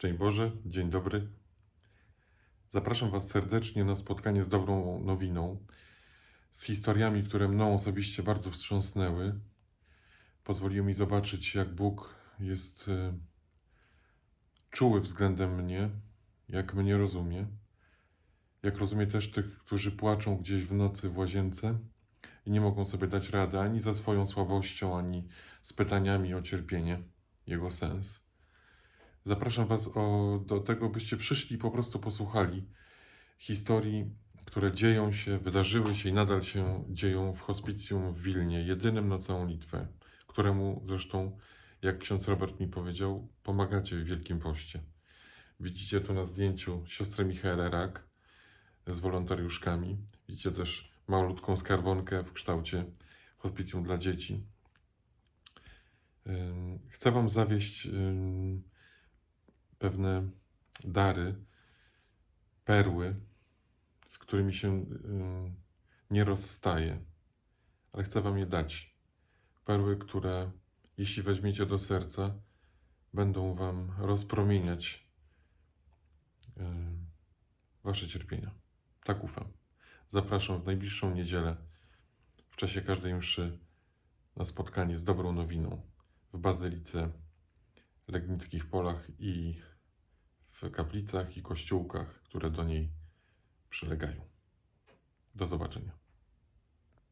Szczęść Boże, dzień dobry. Zapraszam Was serdecznie na spotkanie z dobrą nowiną, z historiami, które mną osobiście bardzo wstrząsnęły. Pozwoliły mi zobaczyć, jak Bóg jest e, czuły względem mnie, jak mnie rozumie, jak rozumie też tych, którzy płaczą gdzieś w nocy w łazience i nie mogą sobie dać rady ani za swoją słabością, ani z pytaniami o cierpienie, jego sens. Zapraszam Was o, do tego, byście przyszli i po prostu posłuchali historii, które dzieją się, wydarzyły się i nadal się dzieją w hospicjum w Wilnie, jedynym na całą Litwę, któremu zresztą, jak ksiądz Robert mi powiedział, pomagacie w Wielkim Poście. Widzicie tu na zdjęciu siostrę Michaelę Rak z wolontariuszkami. Widzicie też malutką skarbonkę w kształcie hospicjum dla dzieci. Chcę Wam zawieść pewne dary, perły, z którymi się ym, nie rozstaję, ale chcę Wam je dać. Perły, które, jeśli weźmiecie do serca, będą Wam rozpromieniać ym, Wasze cierpienia. Tak ufam. Zapraszam w najbliższą niedzielę, w czasie każdej mszy, na spotkanie z dobrą nowiną w Bazylice Legnickich Polach i kaplicach i kościółkach, które do niej przylegają. Do zobaczenia.